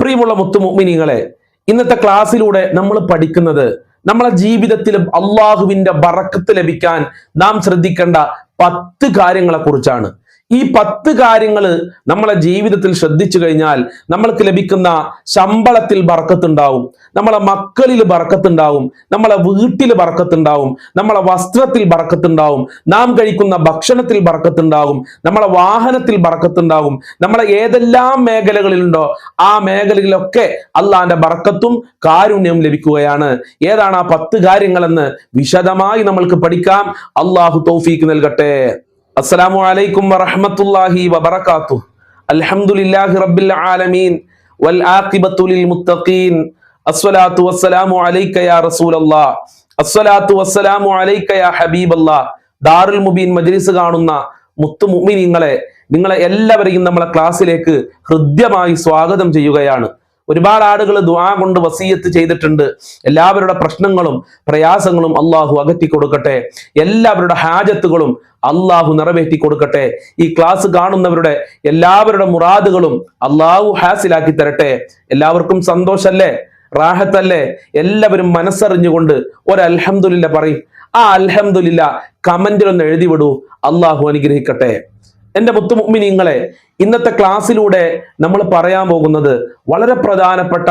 പ്രിയമുള്ള മുത്തുമുമിനിങ്ങളെ ഇന്നത്തെ ക്ലാസ്സിലൂടെ നമ്മൾ പഠിക്കുന്നത് നമ്മളെ ജീവിതത്തിലും അള്ളാഹുവിന്റെ ബറക്കത്ത് ലഭിക്കാൻ നാം ശ്രദ്ധിക്കേണ്ട പത്ത് കാര്യങ്ങളെ കുറിച്ചാണ് ഈ പത്ത് കാര്യങ്ങൾ നമ്മളെ ജീവിതത്തിൽ ശ്രദ്ധിച്ചു കഴിഞ്ഞാൽ നമ്മൾക്ക് ലഭിക്കുന്ന ശമ്പളത്തിൽ ബറക്കത്തുണ്ടാവും നമ്മളെ മക്കളിൽ ബറക്കത്തുണ്ടാവും നമ്മളെ വീട്ടിൽ ബറക്കത്തുണ്ടാവും നമ്മളെ വസ്ത്രത്തിൽ ബറക്കത്തുണ്ടാവും നാം കഴിക്കുന്ന ഭക്ഷണത്തിൽ ബറക്കത്തുണ്ടാവും നമ്മളെ വാഹനത്തിൽ ബറക്കത്തുണ്ടാവും നമ്മളെ ഏതെല്ലാം മേഖലകളിലുണ്ടോ ആ മേഖലകളിലൊക്കെ അള്ളാന്റെ ബറക്കത്തും കാരുണ്യവും ലഭിക്കുകയാണ്. ഏതാണ് ആ പത്ത് കാര്യങ്ങളെന്ന് വിശദമായി നമ്മൾക്ക് പഠിക്കാം. അള്ളാഹു തൗഫീക്ക് നൽകട്ടെ. അസ്സലാമു അലൈക്കും വറഹ്മത്തുള്ളാഹി വബറകാതുഹു അൽഹംദുലില്ലാഹി റബ്ബിൽ ആലമീൻ. വൽ ആഖിബത്തു ലിൽ മുത്തഖീൻ. അസ്സലാത്തു വസ്സലാമു അലൈക യാ റസൂലല്ലാഹ്. അസ്സലാത്തു വസ്സലാമു അലൈക യാ ഹബീബല്ലാഹ്. ദാറുൽ മുബീൻ മജ്ലിസ് കാണുന്ന മുത്തു മുഅ്മിനീങ്ങളെ നിങ്ങളെ എല്ലാവരെയും നമ്മളെ ക്ലാസ്സിലേക്ക് ഹൃദ്യമായി സ്വാഗതം ചെയ്യുകയാണ്. ഒരുപാട് ആളുകൾ ദുആ കൊണ്ട് വസീയത്ത് ചെയ്തിട്ടുണ്ട്. എല്ലാവരുടെ പ്രശ്നങ്ങളും പ്രയാസങ്ങളും അള്ളാഹു അകറ്റി കൊടുക്കട്ടെ. എല്ലാവരുടെ ഹാജത്തുകളും അള്ളാഹു നിറവേറ്റി കൊടുക്കട്ടെ. ഈ ക്ലാസ് കാണുന്നവരുടെ എല്ലാവരുടെ മുറാദുകളും അള്ളാഹു ഹാസിലാക്കി തരട്ടെ. എല്ലാവർക്കും സന്തോഷല്ലേ? റാഹത്തല്ലേ? എല്ലാവരും മനസ്സറിഞ്ഞുകൊണ്ട് ഒരു അൽഹംദുലില്ല പറയും. ആ അൽഹംദുലില്ല കമന്റിലൊന്ന് എഴുതി വിടൂ അള്ളാഹു അനുഗ്രഹിക്കട്ടെ. എന്റെ മുത്തുമുമ്മിനിങ്ങളെ ഇന്നത്തെ ക്ലാസ്സിലൂടെ നമ്മൾ പറയാൻ പോകുന്നത് വളരെ പ്രധാനപ്പെട്ട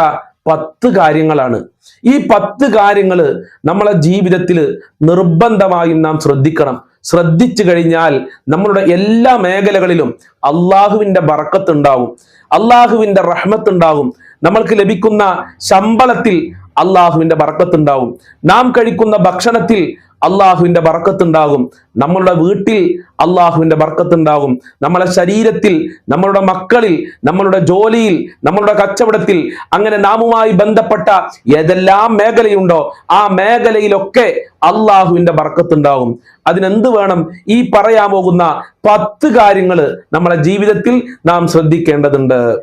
പത്ത് കാര്യങ്ങളാണ്. ഈ പത്ത് കാര്യങ്ങൾ നമ്മളെ ജീവിതത്തിൽ നിർബന്ധമായും നാം ശ്രദ്ധിക്കണം. ശ്രദ്ധിച്ചു കഴിഞ്ഞാൽ നമ്മളുടെ എല്ലാ മേഖലകളിലും അള്ളാഹുവിന്റെ ബറക്കത്തുണ്ടാവും. അള്ളാഹുവിന്റെ റഹ്മത്തുണ്ടാവും. നമ്മൾക്ക് ലഭിക്കുന്ന ശമ്പളത്തിൽ അള്ളാഹുവിന്റെ ബറക്കത്തുണ്ടാവും. നാം കഴിക്കുന്ന ഭക്ഷണത്തിൽ അള്ളാഹുവിന്റെ ബറക്കത്തുണ്ടാകും. നമ്മളുടെ വീട്ടിൽ അള്ളാഹുവിന്റെ ബർക്കത്തുണ്ടാകും നമ്മളെ ശരീരത്തിൽ നമ്മളുടെ മക്കളിൽ നമ്മളുടെ ജോലിയിൽ നമ്മളുടെ കച്ചവടത്തിൽ അങ്ങനെ നാമുമായി ബന്ധപ്പെട്ട ഏതെല്ലാം മേഖലയുണ്ടോ ആ മേഖലയിലൊക്കെ അള്ളാഹുവിന്റെ ബർക്കത്തുണ്ടാകും അതിനെന്ത് വേണം? ഈ പറയാൻ പോകുന്ന പത്ത് കാര്യങ്ങൾ നമ്മളെ ജീവിതത്തിൽ നാം ശ്രദ്ധിക്കേണ്ടതുണ്ട്.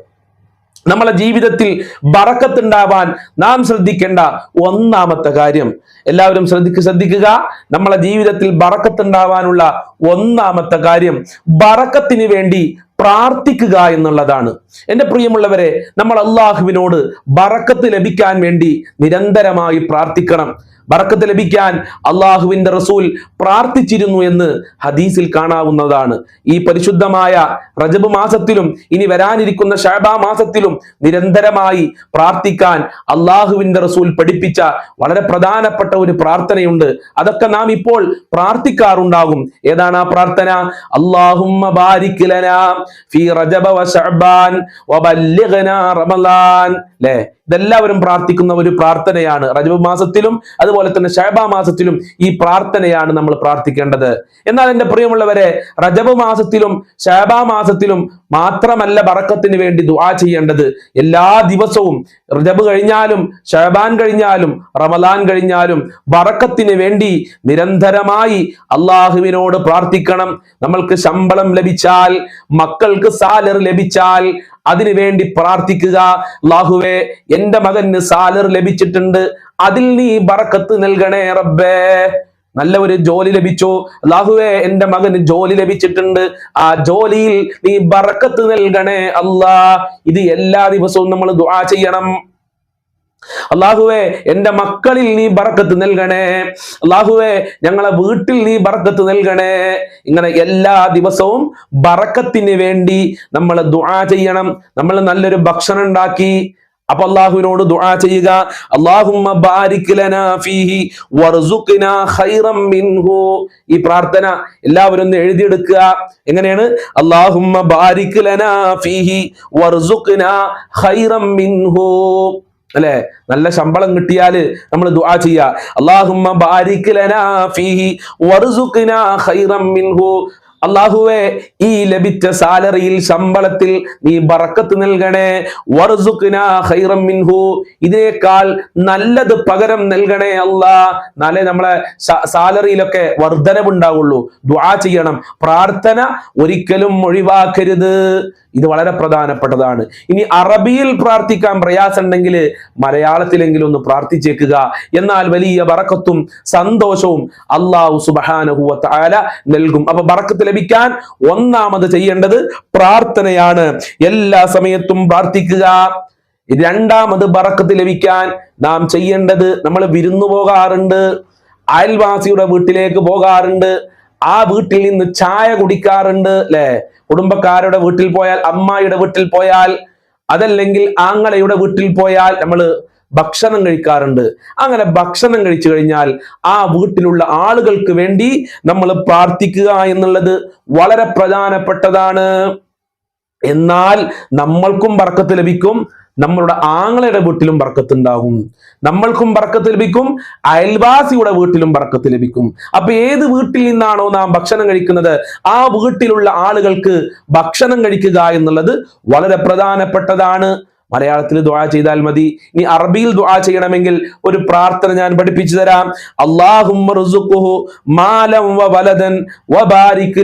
നമ്മളെ ജീവിതത്തിൽ ബറക്കത്തുണ്ടാവാൻ നാം ശ്രദ്ധിക്കേണ്ട ഒന്നാമത്തെ കാര്യം. എല്ലാവരും ശ്രദ്ധിക്ക് ശ്രദ്ധിക്കുക. നമ്മളെ ജീവിതത്തിൽ ബറക്കത്തുണ്ടാവാനുള്ള ഒന്നാമത്തെ കാര്യം ബറക്കത്തിന് വേണ്ടി പ്രാർത്ഥിക്കുക എന്നുള്ളതാണ്. എന്റെ പ്രിയമുള്ളവരെ നമ്മൾ അള്ളാഹുവിനോട് ബറക്കത്ത് ലഭിക്കാൻ വേണ്ടി നിരന്തരമായി പ്രാർത്ഥിക്കണം. ബറക്കത്ത് ലഭിക്കാൻ അള്ളാഹുവിന്റെ റസൂൽ പ്രാർത്ഥിച്ചിരുന്നു എന്ന് ഹദീസിൽ കാണാവുന്നതാണ്. ഈ പരിശുദ്ധമായ റജബ് മാസത്തിലും ഇനി വരാനിരിക്കുന്ന ഷാബ മാസത്തിലും നിരന്തരമായി പ്രാർത്ഥിക്കാൻ അള്ളാഹുവിന്റെ റസൂൽ പഠിപ്പിച്ച വളരെ പ്രധാനപ്പെട്ട ഒരു പ്രാർത്ഥനയുണ്ട്. അതൊക്കെ നാം ഇപ്പോൾ പ്രാർത്ഥിക്കാറുണ്ടാകും. ഏതാണ് ആ പ്രാർത്ഥന? അള്ളാഹുമ്മ ബാരിക് ലനാ ഫീ റജബ വ ല്ലേ? ഇതെല്ലാവരും പ്രാർത്ഥിക്കുന്ന ഒരു പ്രാർത്ഥനയാണ്. റജബ് മാസത്തിലും അതുപോലെ തന്നെ ഷഹബ മാസത്തിലും ഈ പ്രാർത്ഥനയാണ് നമ്മൾ പ്രാർത്ഥിക്കേണ്ടത്. എന്നാൽ എന്റെ പ്രിയമുള്ളവരെ റജബ് മാസത്തിലും ഷഹബ മാസത്തിലും മാത്രമല്ല ബറക്കത്തിന് വേണ്ടി ദുആ ചെയ്യേണ്ടത്. എല്ലാ ദിവസവും റജബ് കഴിഞ്ഞാലും ഷഹബാൻ കഴിഞ്ഞാലും റമലാൻ കഴിഞ്ഞാലും ബറക്കത്തിന് വേണ്ടി നിരന്തരമായി അള്ളാഹുവിനോട് പ്രാർത്ഥിക്കണം. നമ്മൾക്ക് ശമ്പളം ലഭിച്ചാൽ മക്കൾക്ക് സാലറി ലഭിച്ചാൽ അതിനു വേണ്ടി പ്രാർത്ഥിക്കുക. ലാഹുവേ എന്റെ മകന് സാലർ ലഭിച്ചിട്ടുണ്ട്. അതിൽ നീ ബറക്കത്ത് നൽകണേ റബ്ബേ. നല്ല ഒരു ജോലി ലഭിച്ചു. അള്ളാഹുവേ എന്റെ മകന് ജോലി ലഭിച്ചിട്ടുണ്ട്. ആ ജോലിയിൽ നീ ബറക്കത്ത് നൽകണേ അല്ലാ ഇത് എല്ലാ ദിവസവും നമ്മൾ ദുആ ചെയ്യണം. അള്ളാഹുവേ എന്റെ മക്കളിൽ നീ ബറക്കത്ത് നൽകണേ. അള്ളാഹുവേ ഞങ്ങളെ വീട്ടിൽ നീ ബറക്കത്ത് നൽകണേ. ഇങ്ങനെ എല്ലാ ദിവസവും ബറക്കത്തിന് വേണ്ടി നമ്മൾ ദുആ ചെയ്യണം. നമ്മൾ നല്ലൊരു ഭക്ഷണം ഉണ്ടാക്കി. അപ്പൊ അള്ളാഹുവിനോട് ദുആ ചെയ്യുക. അള്ളാഹുമ്മ ബാരിക് ലനാ ഫീഹി വർസുഖ്നാ ഖൈറം മിൻഹു. ഈ പ്രാർത്ഥന എല്ലാവരും ഒന്ന് എഴുതിയെടുക്കുക. എങ്ങനെയാണ്? അള്ളാഹുമ്മ ബാരിക് ലനാ ഫീഹി വർസുഖ്നാ ഖൈറം മിൻഹു. അല്ലെ? നല്ല ശമ്പളം കിട്ടിയാൽ നമ്മൾ ദുആ ചെയ്യാ. അള്ളാഹുമ്മ ബാരിക് ലനാ ഫീഹി വർസുഖ്നാ ഖൈറം മിൻഹു. അള്ളാഹുവെ ഈ ലഭിച്ച സാലറിയിൽ ശമ്പളത്തിൽ നീ ബറക്കത്ത് നൽകണേ. മിൻഹു. ഇതിനേക്കാൾ നല്ലത് പകരം നൽകണേ അല്ലാ. നാളെ നമ്മളെ സാലറിയിലൊക്കെ വർധനവുണ്ടാവുള്ളൂ. ദ്വാ ചെയ്യണം. പ്രാർത്ഥന ഒരിക്കലും ഒഴിവാക്കരുത്. ഇത് വളരെ പ്രധാനപ്പെട്ടതാണ്. ഇനി അറബിയിൽ പ്രാർത്ഥിക്കാൻ പ്രയാസമുണ്ടെങ്കിൽ മലയാളത്തിലെങ്കിലും ഒന്ന് പ്രാർത്ഥിച്ചേക്കുക. എന്നാൽ വലിയ ബറക്കത്തും സന്തോഷവും അള്ളാഹു സുബാനഹുല നൽകും. അപ്പൊ ബറക്കത്ത് ലഭിക്കാൻ ഒന്നാമത് ചെയ്യേണ്ടത് പ്രാർത്ഥനയാണ്. എല്ലാ സമയത്തും പ്രാർത്ഥിക്കുക. രണ്ടാമത് ബറക്കത്ത് ലഭിക്കാൻ നാം ചെയ്യേണ്ടത് നമ്മൾ വിരുന്നു പോകാറുണ്ട്. അയൽവാസിയുടെ വീട്ടിലേക്ക് പോകാറുണ്ട്. ആ വീട്ടിൽ നിന്ന് ചായ കുടിക്കാറുണ്ട് അല്ലെ കുടുംബക്കാരുടെ വീട്ടിൽ പോയാൽ അമ്മായിയുടെ വീട്ടിൽ പോയാൽ അതല്ലെങ്കിൽ ആങ്ങളയുടെ വീട്ടിൽ പോയാൽ നമ്മൾ ഭക്ഷണം കഴിക്കാറുണ്ട്. അങ്ങനെ ഭക്ഷണം കഴിച്ചു കഴിഞ്ഞാൽ ആ വീട്ടിലുള്ള ആളുകൾക്ക് വേണ്ടി നമ്മൾ പ്രാർത്ഥിക്കുക എന്നുള്ളത് വളരെ പ്രധാനപ്പെട്ടതാണ്. എന്നാൽ നമ്മൾക്കും ബർക്കത്ത് ലഭിക്കും. നമ്മളുടെ ആങ്ങളയുടെ വീട്ടിലും ഉണ്ടാകും. നമ്മൾക്കും ബർക്കത്ത് ലഭിക്കും. അയൽവാസിയുടെ വീട്ടിലും ബർക്കത്ത് ലഭിക്കും. അപ്പൊ ഏത് വീട്ടിൽ നിന്നാണോ നാം ഭക്ഷണം കഴിക്കുന്നത് ആ വീട്ടിലുള്ള ആളുകൾക്ക് ഭക്ഷണം കഴിക്കുക എന്നുള്ളത് വളരെ പ്രധാനപ്പെട്ടതാണ്. മലയാളത്തിൽ ദുആ ചെയ്താൽ മതി. ഇനി അറബിയിൽ ദുആ ചെയ്യണമെങ്കിൽ ഒരു പ്രാർത്ഥന ഞാൻ പഠിപ്പിച്ചു തരാം.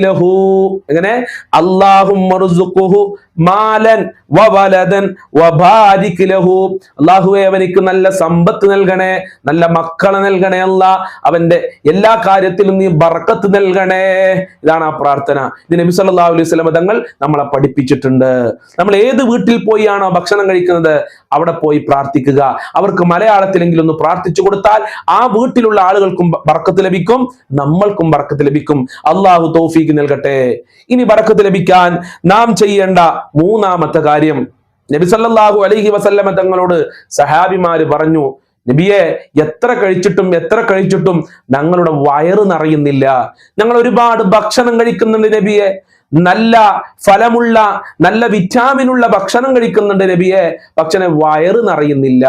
ലഹു. എങ്ങനെ? അല്ലാഹുമ്മ റുസുഖുഹു മാലൻ വ വലദൻ വ ബാരിക് ലഹു. അല്ലാഹുവേ അവനിക്ക് നല്ല സമ്പത്ത് നൽകണേ. നല്ല മക്കളെ നൽകണേ അല്ല. അവന്റെ എല്ലാ കാര്യത്തിലും നീ ബർക്കത്ത് നൽകണേ. ഇതാണ് ആ പ്രാർത്ഥന. ഇത് നബി സല്ലല്ലാഹു അലൈഹി വസല്ലം തങ്ങൾ നമ്മളെ പഠിപ്പിച്ചിട്ടുണ്ട്. നമ്മൾ ഏത് വീട്ടിൽ പോയാണോ ഭക്ഷണം അവിടെ പോയി പ്രാർത്ഥിക്കുക. അവർക്ക് മലയാളത്തിലെങ്കിലും ഒന്ന് പ്രാർത്ഥിച്ചു കൊടുത്താൽ ആ വീട്ടിലുള്ള ആളുകൾക്കും ബർക്കത്ത് ലഭിക്കും നമ്മൾക്കും ബർക്കത്ത് ലഭിക്കും. അള്ളാഹു തോഫീക്ക് നൽകട്ടെ. ഇനി ബർക്കത്ത് ലഭിക്കാൻ നാം ചെയ്യേണ്ട മൂന്നാമത്തെ കാര്യം. നബി സല്ലല്ലാഹു അലൈഹി വസല്ലമ തങ്ങളോട് സഹാബിമാര് പറഞ്ഞു നബിയെ എത്ര കഴിച്ചിട്ടും എത്ര കഴിച്ചിട്ടും ഞങ്ങളുടെ വയറ് നിറയുന്നില്ല. ഞങ്ങൾ ഒരുപാട് ഭക്ഷണം കഴിക്കുന്നുണ്ട് നബിയെ. നല്ല ഫലമുള്ള നല്ല വിറ്റാമിനുള്ള ഭക്ഷണം കഴിക്കുന്നുണ്ട് നബിയെ. പക്ഷെ വയറ് നിറയുന്നില്ല.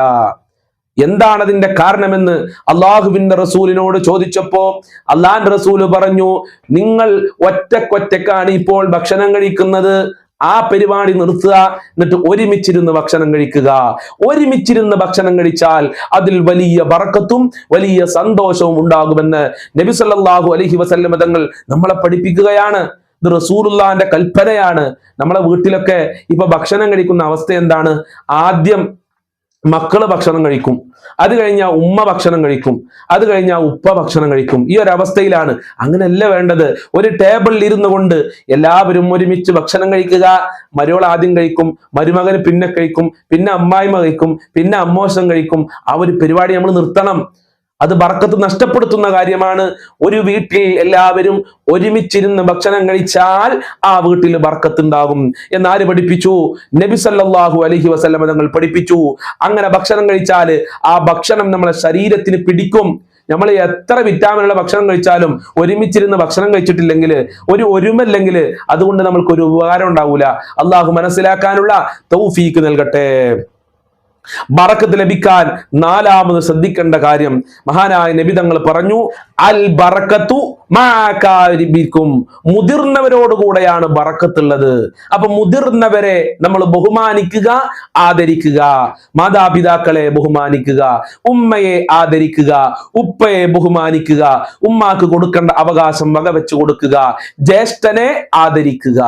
എന്താണ് അതിന്റെ കാരണമെന്ന് അള്ളാഹുവിന്റെ റസൂലിനോട് ചോദിച്ചപ്പോ അള്ളാഹിന്റെ റസൂൽ പറഞ്ഞു നിങ്ങൾ ഒറ്റക്കൊറ്റക്കാണ് ഇപ്പോൾ ഭക്ഷണം കഴിക്കുന്നത്. ആ പരിപാടി നിർത്തുക. എന്നിട്ട് ഒരുമിച്ചിരുന്ന് ഭക്ഷണം കഴിക്കുക. ഒരുമിച്ചിരുന്ന് ഭക്ഷണം കഴിച്ചാൽ അതിൽ വലിയ വറക്കത്തും വലിയ സന്തോഷവും ഉണ്ടാകുമെന്ന് നബി സല്ലല്ലാഹു അലൈഹി വസല്ലമ തങ്ങൾ നമ്മളെ പഠിപ്പിക്കുകയാണ്. ഇത് റസൂലുള്ളാന്റെ കൽപ്പനയാണ്. നമ്മളെ വീട്ടിലൊക്കെ ഇപ്പൊ ഭക്ഷണം കഴിക്കുന്ന അവസ്ഥ എന്താണ്? ആദ്യം മക്കൾ ഭക്ഷണം കഴിക്കും. അത് കഴിഞ്ഞാൽ ഉമ്മ ഭക്ഷണം കഴിക്കും. അത് കഴിഞ്ഞാൽ ഉപ്പ ഭക്ഷണം കഴിക്കും. ഈ ഒരു അവസ്ഥയിലാണ് അങ്ങനെയല്ല വേണ്ടത്. ഒരു ടേബിളിൽ ഇരുന്നു കൊണ്ട് എല്ലാവരും ഒരുമിച്ച് ഭക്ഷണം കഴിക്കുക. മരുവൾ ആദ്യം കഴിക്കും. മരുമകന് പിന്നെ കഴിക്കും. പിന്നെ അമ്മായിമ കഴിക്കും. പിന്നെ അമ്മോശം കഴിക്കും. ആ ഒരു പരിപാടി നമ്മൾ നിർത്തണം. അത് ബർക്കത്ത് നഷ്ടപ്പെടുത്തുന്ന കാര്യമാണ്. ഒരു വീട്ടിൽ എല്ലാവരും ഒരുമിച്ചിരുന്ന് ഭക്ഷണം കഴിച്ചാൽ ആ വീട്ടിൽ ബർക്കത്ത് ഉണ്ടാകും എന്നാര് പഠിപ്പിച്ചു? നബി സല്ലല്ലാഹു അലൈഹി വസല്ലമ തങ്ങൾ പഠിപ്പിച്ചു. അങ്ങനെ ഭക്ഷണം കഴിച്ചാൽ ആ ഭക്ഷണം നമ്മളെ ശരീരത്തിന് പിടിക്കും. നമ്മൾ എത്ര വിറ്റാമിനുള്ള ഭക്ഷണം കഴിച്ചാലും ഒരുമിച്ചിരുന്ന് ഭക്ഷണം കഴിച്ചിട്ടില്ലെങ്കിൽ ഒരു ഒരുമല്ലെങ്കിൽ അതുകൊണ്ട് നമ്മൾക്ക് ഒരു ഉപകാരം ഉണ്ടാവൂല. അള്ളാഹു മനസ്സിലാക്കാനുള്ള തൗഫീക്ക് നൽകട്ടെ. ബറക്കത്ത് ലഭിക്കാൻ നാലാമത് ശ്രദ്ധിക്കേണ്ട കാര്യം മഹാനായ നബി തങ്ങൾ പറഞ്ഞു അൽ ബറക്കത്തു മാകാരിബിക്കും മുതിർന്നവരോടുകൂടെയാണ് ബറക്കത്തുള്ളത്. അപ്പൊ മുതിർന്നവരെ നമ്മൾ ബഹുമാനിക്കുക ആദരിക്കുക. മാതാപിതാക്കളെ ബഹുമാനിക്കുക ഉമ്മയെ ആദരിക്കുക ഉപ്പയെ ബഹുമാനിക്കുക ഉമ്മാക്ക് കൊടുക്കേണ്ട അവകാശം വകവെച്ച് കൊടുക്കുക ജ്യേഷ്ഠനെ ആദരിക്കുക.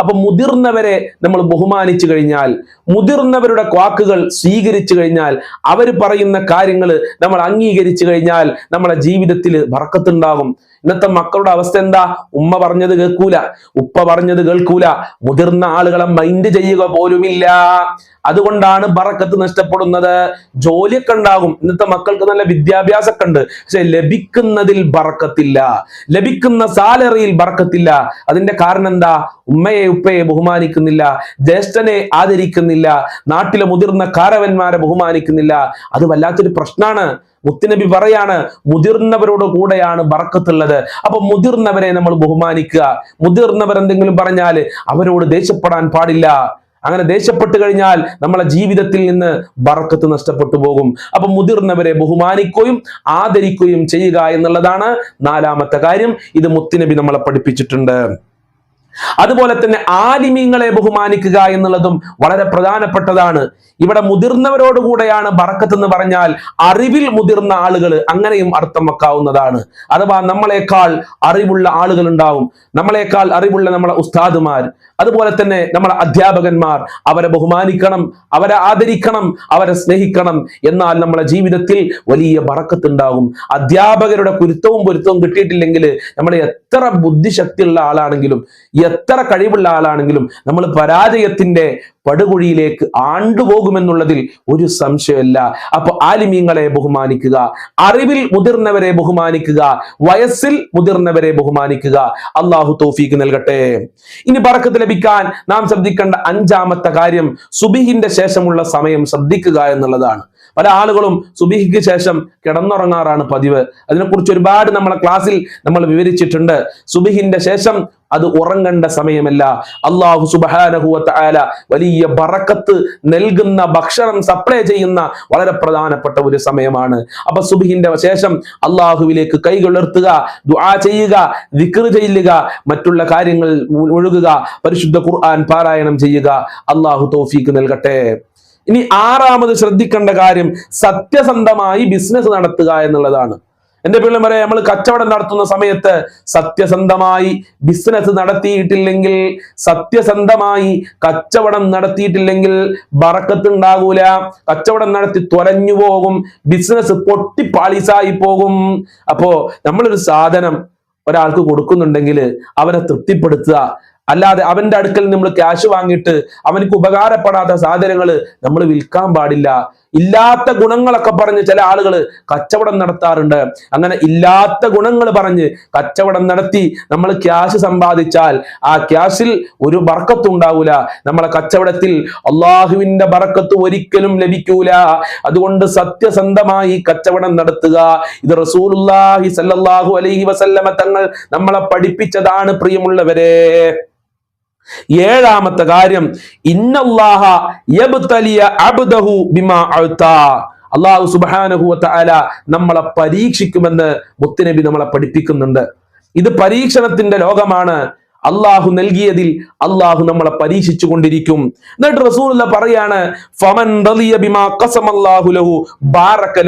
അപ്പൊ മുതിർന്നവരെ നമ്മൾ ബഹുമാനിച്ചു കഴിഞ്ഞാൽ മുതിർന്നവരുടെ വാക്കുകൾ സ്വീകരിച്ചു കഴിഞ്ഞാൽ അവർ പറയുന്ന കാര്യങ്ങൾ നമ്മൾ അംഗീകരിച്ചു കഴിഞ്ഞാൽ നമ്മളെ ജീവിതത്തിൽ വറക്കത്തുണ്ടാകും ഇന്നത്തെ മക്കളുടെ അവസ്ഥ എന്താ? ഉമ്മ പറഞ്ഞത് കേൾക്കൂല. ഉപ്പ പറഞ്ഞത് കേൾക്കൂല. മുതിർന്ന ആളുകളെ മൈൻഡ് ചെയ്യുക പോലുമില്ല. അതുകൊണ്ടാണ് ബറക്കത്ത് നഷ്ടപ്പെടുന്നത്. ജോലിയൊക്കെ ഉണ്ടാകും. ഇന്നത്തെ മക്കൾക്ക് നല്ല വിദ്യാഭ്യാസമൊക്കെ ഉണ്ട്. പക്ഷെ ലഭിക്കുന്നതിൽ ബറക്കത്തില്ല. ലഭിക്കുന്ന സാലറിയിൽ ബറക്കത്തില്ല. അതിന്റെ കാരണം എന്താ? ഉമ്മയെ ഉപ്പയെ ബഹുമാനിക്കുന്നില്ല. ജ്യേഷ്ഠനെ ആദരിക്കുന്നില്ല. നാട്ടിലെ മുതിർന്ന കാരവന്മാരെ ബഹുമാനിക്കുന്നില്ല. അത് വല്ലാത്തൊരു പ്രശ്നമാണ്. മുത്തുനബി പറയാണ് മുതിർന്നവരോട് കൂടെയാണ് ബറക്കത്തുള്ളത്. അപ്പൊ മുതിർന്നവരെ നമ്മൾ ബഹുമാനിക്കുക. മുതിർന്നവർ എന്തെങ്കിലും പറഞ്ഞാൽ അവരോട് ദേഷ്യപ്പെടാൻ പാടില്ല. അങ്ങനെ ദേഷ്യപ്പെട്ടു കഴിഞ്ഞാൽ നമ്മളെ ജീവിതത്തിൽ നിന്ന് ബറക്കത്ത് നഷ്ടപ്പെട്ടു പോകും. അപ്പൊ മുതിർന്നവരെ ബഹുമാനിക്കുകയും ആദരിക്കുകയും ചെയ്യുക എന്നുള്ളതാണ് നാലാമത്തെ കാര്യം. ഇത് മുത്തുനബി നമ്മളെ പഠിപ്പിച്ചിട്ടുണ്ട്. അതുപോലെ തന്നെ ആലിമീങ്ങളെ ബഹുമാനിക്കുക എന്നുള്ളതും വളരെ പ്രധാനപ്പെട്ടതാണ്. ഇവിടെ മുതിർന്നവരോടുകൂടെയാണ് ബറക്കത്ത് എന്ന് പറഞ്ഞാൽ അറിവിൽ മുതിർന്ന ആളുകൾ അങ്ങനെയും അർത്ഥം വെക്കാവുന്നതാണ്. അഥവാ നമ്മളെക്കാൾ അറിവുള്ള ആളുകൾ ഉണ്ടാവും നമ്മളെക്കാൾ അറിവുള്ള നമ്മളെ ഉസ്താദുമാർ അതുപോലെ തന്നെ നമ്മളെ അധ്യാപകന്മാർ അവരെ ബഹുമാനിക്കണം അവരെ ആദരിക്കണം അവരെ സ്നേഹിക്കണം എന്നാൽ നമ്മളെ ജീവിതത്തിൽ വലിയ ബറക്കത്ത് ഉണ്ടാകും അധ്യാപകരുടെ കുരുത്തവും പൊരുത്തവും കിട്ടിയിട്ടില്ലെങ്കിൽ നമ്മൾ എത്ര ബുദ്ധിശക്തിയുള്ള ആളാണെങ്കിലും എത്ര കഴിവുള്ള ആളാണെങ്കിലും നമ്മൾ പരാജയത്തിന്റെ പടുകുഴിയിലേക്ക് ആണ്ടുപോകുമെന്നുള്ളതിൽ ഒരു സംശയമല്ല. അപ്പൊ ആലിമീങ്ങളെ ബഹുമാനിക്കുക അറിവിൽ മുതിർന്നവരെ ബഹുമാനിക്കുക വയസ്സിൽ മുതിർന്നവരെ ബഹുമാനിക്കുക. അള്ളാഹു തോഫീക്ക് നൽകട്ടെ. ഇനി പറക്കത്ത് ലഭിക്കാൻ നാം ശ്രദ്ധിക്കേണ്ട അഞ്ചാമത്തെ കാര്യം സുബിഹിന്റെ ശേഷമുള്ള സമയം ശ്രദ്ധിക്കുക എന്നുള്ളതാണ്. പല ആളുകളും സുബിഹിക്ക് ശേഷം കിടന്നുറങ്ങാറാണ് പതിവ്. അതിനെക്കുറിച്ച് ഒരുപാട് നമ്മളെ ക്ലാസ്സിൽ നമ്മൾ വിവരിച്ചിട്ടുണ്ട്. സുബിഹിന്റെ ശേഷം അത് ഉറങ്ങേണ്ട സമയമല്ല. അള്ളാഹു സുബാനഹുവത്ത ആല വലിയ ബറക്കത്ത് നൽകുന്ന ഭക്ഷണം സപ്ലൈ ചെയ്യുന്ന വളരെ പ്രധാനപ്പെട്ട ഒരു സമയമാണ്. അപ്പൊ സുബിഹിന്റെ ശേഷം അള്ളാഹുവിലേക്ക് കൈകളുർത്തുക ദുആ ചെയ്യുക വിക്ര ചെയ്യുക മറ്റുള്ള കാര്യങ്ങൾ ഒഴുകുക പരിശുദ്ധ ഖുർആൻ പാരായണം ചെയ്യുക. അള്ളാഹു തോഫീക്ക് നൽകട്ടെ. ഇനി ആറാമത് ശ്രദ്ധിക്കേണ്ട കാര്യം സത്യസന്ധമായി ബിസിനസ് നടത്തുക എന്നുള്ളതാണ്. എന്റെ പിള്ളേരെ നമ്മൾ കച്ചവടം നടത്തുന്ന സമയത്ത് സത്യസന്ധമായി ബിസിനസ് നടത്തിയിട്ടില്ലെങ്കിൽ സത്യസന്ധമായി കച്ചവടം നടത്തിയിട്ടില്ലെങ്കിൽ ബറക്കത്ത് ഉണ്ടാകൂല കച്ചവടം നടത്തി തുരഞ്ഞു പോകും ബിസിനസ് പൊട്ടി പാളിസായി പോകും. അപ്പോ നമ്മളൊരു സാധനം ഒരാൾക്ക് കൊടുക്കുന്നുണ്ടെങ്കിൽ അവനെ തൃപ്തിപ്പെടുത്തുക. അല്ലാതെ അവന്റെ അടുക്കൽ നമ്മൾ ക്യാഷ് വാങ്ങിയിട്ട് അവനക്ക് ഉപകാരപ്പെടാത്ത സാധനങ്ങൾ നമ്മൾ വിൽക്കാൻ പാടില്ല. ഇല്ലാത്ത ഗുണങ്ങളൊക്കെ പറഞ്ഞ് ചില ആളുകൾ കച്ചവടം നടത്താറുണ്ട്. അങ്ങനെ ഇല്ലാത്ത ഗുണങ്ങൾ പറഞ്ഞ് കച്ചവടം നടത്തി നമ്മൾ ക്യാഷ് സമ്പാദിച്ചാൽ ആ ക്യാഷിൽ ഒരു ബർക്കത്ത് ഉണ്ടാവൂല നമ്മളെ കച്ചവടത്തിൽ അള്ളാഹുവിന്റെ ബർക്കത്ത് ഒരിക്കലും ലഭിക്കൂല. അതുകൊണ്ട് സത്യസന്ധമായി കച്ചവടം നടത്തുക. ഇത് റസൂലുല്ലാഹി സല്ലല്ലാഹു അലൈഹി വസല്ലമ തങ്ങൾ നമ്മളെ പഠിപ്പിച്ചതാണ് പ്രിയമുള്ളവരെ. ഏഴാമത്തെ കാര്യം അബ്ദഹു ബിമാ അള്ളാഹു സുബ്ഹാനഹു അല നമ്മളെ പരീക്ഷിക്കുമെന്ന് മുത്തുനബി നമ്മളെ പഠിപ്പിക്കുന്നുണ്ട്. ഇത് പരീക്ഷണത്തിന്റെ ലോകമാണ്. അള്ളാഹു നൽകിയതിൽ അള്ളാഹു നമ്മളെ പരീക്ഷിച്ചു കൊണ്ടിരിക്കും എന്നിട്ട് റസൂലുള്ള പറയാണ് ഫമൻ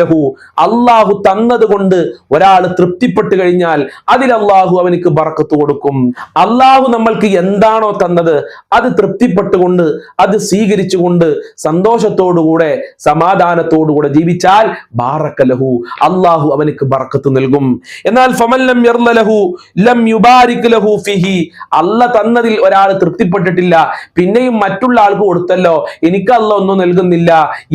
ലഹു അള്ളാഹു തന്നത് കൊണ്ട് ഒരാൾ തൃപ്തിപ്പെട്ട് കഴിഞ്ഞാൽ അതിൽ അള്ളാഹു അവനക്ക് ബറക്കത്ത് കൊടുക്കും. അള്ളാഹു നമ്മൾക്ക് എന്താണോ തന്നത് അത് തൃപ്തിപ്പെട്ടുകൊണ്ട് അത് സ്വീകരിച്ചുകൊണ്ട് സന്തോഷത്തോടുകൂടെ സമാധാനത്തോടുകൂടെ ജീവിച്ചാൽ ബാറക്കലഹു ലഹു അള്ളാഹു അവനക്ക് ബറക്കത്ത് നൽകും. എന്നാൽ ഫമൻ ലം ലഹു ലം ലഹു ഫിഹി അല്ല തന്നതിൽ ഒരാൾ തൃപ്തിപ്പെട്ടിട്ടില്ല പിന്നെയും മറ്റുള്ള ആൾക്ക് കൊടുത്തല്ലോ എനിക്ക് അല്ല ഒന്നും നൽകുന്നില്ല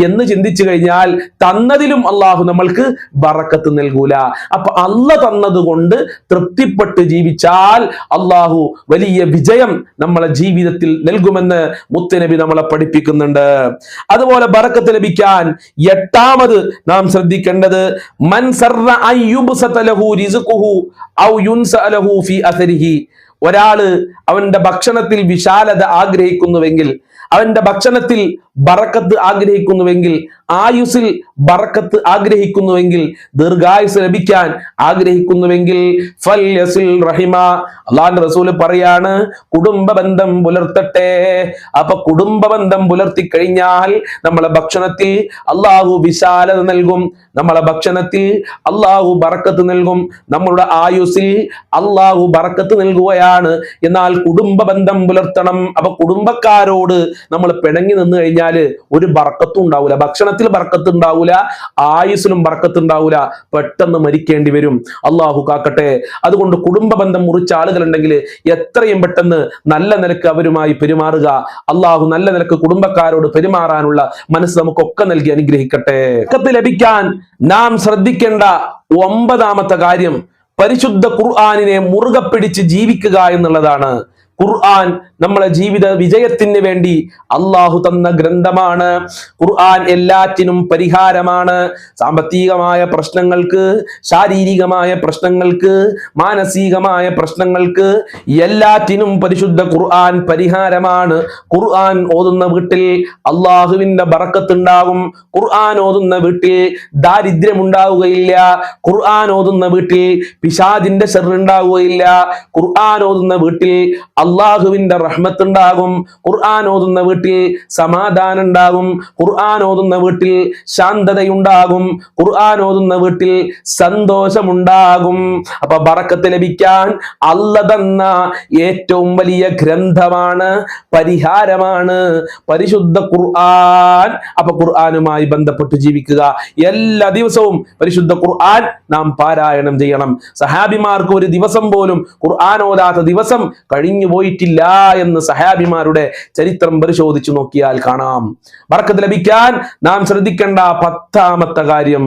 എന്ന് ചിന്തിച്ചു കഴിഞ്ഞാൽ തന്നതിലും അള്ളാഹു നമ്മൾക്ക് ബറക്കത്ത് നൽകൂല. അപ്പൊ അല്ല തന്നത് കൊണ്ട് തൃപ്തിപ്പെട്ട് ജീവിച്ചാൽ അള്ളാഹു വലിയ വിജയം നമ്മളെ ജീവിതത്തിൽ നൽകുമെന്ന് മുത്തനബി നമ്മളെ പഠിപ്പിക്കുന്നുണ്ട്. അതുപോലെ ബറക്കത്ത് ലഭിക്കാൻ എട്ടാമത് നാം ശ്രദ്ധിക്കേണ്ടത് മൻ സർറ അൻ യുബ്സത റിസ്ഖുഹു ഔ ഫി ഒരാൾ അവന്റെ ഭക്ഷണത്തിൽ വിശാലത ആഗ്രഹിക്കുന്നുവെങ്കിൽ അവന്റെ ഭക്ഷണത്തിൽ ബറക്കത്ത് ആഗ്രഹിക്കുന്നുവെങ്കിൽ ആയുസിൽ ബറക്കത്ത് ആഗ്രഹിക്കുന്നുവെങ്കിൽ ദീർഘായുസ് ലഭിക്കാൻ ആഗ്രഹിക്കുന്നുവെങ്കിൽ റഹിമ. അള്ളാന്റെ റസൂൽ പറയാണ് കുടുംബ ബന്ധം പുലർത്തട്ടെ. അപ്പൊ കുടുംബ ബന്ധം പുലർത്തി കഴിഞ്ഞാൽ നമ്മളെ ഭക്ഷണത്തിൽ അള്ളാഹു വിശാലത നൽകും. നമ്മളെ ഭക്ഷണത്തിൽ അള്ളാഹു ബറക്കത്ത് നൽകും. നമ്മളുടെ ആയുസിൽ അള്ളാഹു ബറക്കത്ത് നൽകുകയാണ്. എന്നാൽ കുടുംബ ബന്ധം പുലർത്തണം. അപ്പൊ കുടുംബക്കാരോട് നമ്മൾ പിണങ്ങി നിന്ന് കഴിഞ്ഞാൽ ഒരു ബർക്കത്തും ഉണ്ടാവില്ല ഭക്ഷണത്തിൽ ബർക്കത്ത് ഉണ്ടാവില്ല ആയുസിനും ബർക്കത്ത് ഉണ്ടാവില്ല പെട്ടെന്ന് മരിക്കേണ്ടി വരും. അള്ളാഹു കാക്കട്ടെ. അതുകൊണ്ട് കുടുംബ ബന്ധം മുറിച്ച ആളുകളുണ്ടെങ്കിൽ എത്രയും പെട്ടെന്ന് നല്ല നിലയ്ക്ക് അവരുമായി പെരുമാറുക. അള്ളാഹു നല്ല നിലയ്ക്ക് കുടുംബക്കാരോട് പെരുമാറാനുള്ള മനസ്സ് നമുക്കൊക്കെ നൽകി അനുഗ്രഹിക്കട്ടെ. ലഭിക്കാൻ നാം ശ്രദ്ധിക്കേണ്ട ഒമ്പതാമത്തെ കാര്യം പരിശുദ്ധ ഖുർആാനിനെ മുറുകെ പിടിച്ച് ജീവിക്കുക എന്നുള്ളതാണ്. ഖുർആൻ നമ്മളെ ജീവിത വിജയത്തിന് വേണ്ടി അള്ളാഹു തന്ന ഗ്രന്ഥമാണ്. ഖുർആൻ എല്ലാറ്റിനും പരിഹാരമാണ്. സാമ്പത്തികമായ പ്രശ്നങ്ങൾക്ക് ശാരീരികമായ പ്രശ്നങ്ങൾക്ക് മാനസികമായ പ്രശ്നങ്ങൾക്ക് എല്ലാറ്റിനും പരിശുദ്ധ ഖുർആൻ പരിഹാരമാണ്. ഖുർആൻ ഓതുന്ന വീട്ടിൽ അള്ളാഹുവിന്റെ ബറക്കത്തുണ്ടാകും ഖുർആൻ ഓതുന്ന വീട്ടിൽ ദാരിദ്ര്യം ഉണ്ടാവുകയില്ല ഖുർആൻ ഓതുന്ന വീട്ടിൽ പിശാദിന്റെ ഉണ്ടാവുകയില്ല ഖുർആൻ ഓതുന്ന വീട്ടിൽ അള്ളാഹുവിന്റെ റഹ്മത്ത് ഉണ്ടാകും ഖുർആൻ ഓതുന്ന വീട്ടിൽ സമാധാനം ഉണ്ടാകും ഖുർആൻ ഓതുന്ന വീട്ടിൽ ശാന്തതയുണ്ടാകും. ഖുർആൻ ഓതുന്ന വീട്ടിൽ സന്തോഷമുണ്ടാകും. അപ്പൊ ബറക്കത്ത് ലഭിക്കാൻ അല്ല തന്ന ഏറ്റവും വലിയ ഗ്രന്ഥമാണ് പരിഹാരമാണ് പരിശുദ്ധ ഖുർആൻ. അപ്പൊ ഖുർആനുമായി ബന്ധപ്പെട്ട് ജീവിക്കുക. എല്ലാ ദിവസവും പരിശുദ്ധ ഖുർആൻ നാം പാരായണം ചെയ്യണം. സഹാബിമാർക്ക് ഒരു ദിവസം പോലും ഖുർആൻ ഓതാത്ത ദിവസം കഴിഞ്ഞു പോയിട്ടില്ല എന്ന് സഹാബിമാരുടെ ചരിത്രം പരിശോധിച്ചു നോക്കിയാൽ കാണാം. വറക്കത്ത് ലഭിക്കാൻ നാം ശ്രദ്ധിക്കേണ്ട പത്താമത്തെ കാര്യം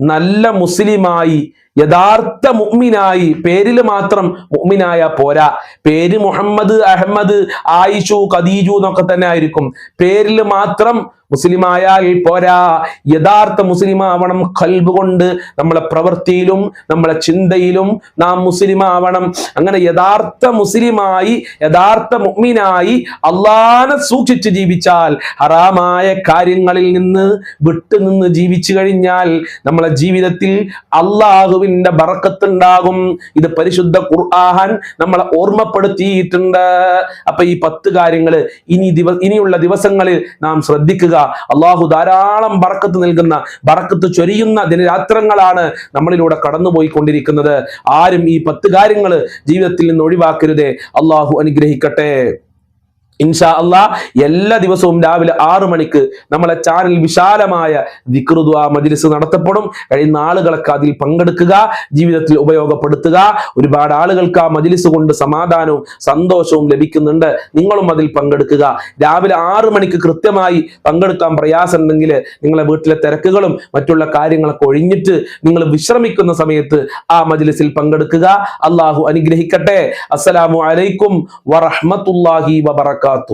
നല്ല മുസ്ലിമായി യഥാർത്ഥ മുഅ്മിനായി പേരിൽ മാത്രം മുഅ്മിനായ പോരാ. പേര് മുഹമ്മദ് അഹമ്മദ് ആയിഷു ഖദീജു എന്നൊക്കെ തന്നെ ആയിരിക്കും. പേരിൽ മാത്രം മുസ്ലിമായാൽ പോരാ. യഥാർത്ഥ മുസ്ലിം ആവണം കൽബ് കൊണ്ട് നമ്മളെ പ്രവൃത്തിയിലും നമ്മളെ ചിന്തയിലും നാം മുസ്ലിം ആവണം അങ്ങനെ യഥാർത്ഥ മുസ്ലിമായി യഥാർത്ഥ മുഅ്മിനായി അള്ളാനെ സൂക്ഷിച്ച് ജീവിച്ചാൽ ഹറാമായ കാര്യങ്ങളിൽ നിന്ന് വിട്ടുനിന്ന് ജീവിച്ചു കഴിഞ്ഞാൽ നമ്മളെ ജീവിതത്തിൽ അള്ളാഹുവിന്റെ ബറക്കത്തുണ്ടാകും. ഇത് പരിശുദ്ധ ഖുർആൻ നമ്മളെ ഓർമ്മപ്പെടുത്തിയിട്ടുണ്ട്. അപ്പൊ ഈ പത്ത് കാര്യങ്ങൾ ഇനി ദിവ ഇനിയുള്ള ദിവസങ്ങളിൽ നാം ശ്രദ്ധിക്കുക. അള്ളാഹു ധാരാളം ബറക്കത്ത് നൽകുന്ന ബറക്കത്ത് ചൊരിയുന്ന ദിനരാത്രങ്ങളാണ് നമ്മളിലൂടെ കടന്നുപോയിക്കൊണ്ടിരിക്കുന്നത്. ആരും ഈ പത്ത് കാര്യങ്ങൾ ജീവിതത്തിൽ നിന്ന് ഒഴിവാക്കരുതേ. അള്ളാഹു അനുഗ്രഹിക്കട്ടെ. ഇൻഷാ അള്ളാ എല്ലാ ദിവസവും രാവിലെ ആറു മണിക്ക് നമ്മളെ ചാനൽ വിശാലമായ ദിക്റുദ്വാ മജിലിസ് നടത്തപ്പെടും. കഴിയുന്ന ആളുകളൊക്കെ അതിൽ പങ്കെടുക്കുക ജീവിതത്തിൽ ഉപയോഗപ്പെടുത്തുക. ഒരുപാട് ആളുകൾക്ക് ആ മജിലിസ് കൊണ്ട് സമാധാനവും സന്തോഷവും ലഭിക്കുന്നുണ്ട്. നിങ്ങളും അതിൽ പങ്കെടുക്കുക. രാവിലെ ആറു മണിക്ക് കൃത്യമായി പങ്കെടുക്കാൻ പ്രയാസമുണ്ടെങ്കിൽ നിങ്ങളെ വീട്ടിലെ തിരക്കുകളും മറ്റുള്ള കാര്യങ്ങളൊക്കെ ഒഴിഞ്ഞിട്ട് നിങ്ങൾ വിശ്രമിക്കുന്ന സമയത്ത് ആ മജിലിസിൽ പങ്കെടുക്കുക. അള്ളാഹു അനുഗ്രഹിക്കട്ടെ. അസ്സലാമു അലൈക്കും വറഹ്മത്തുള്ളാഹി വബറകാതുഹു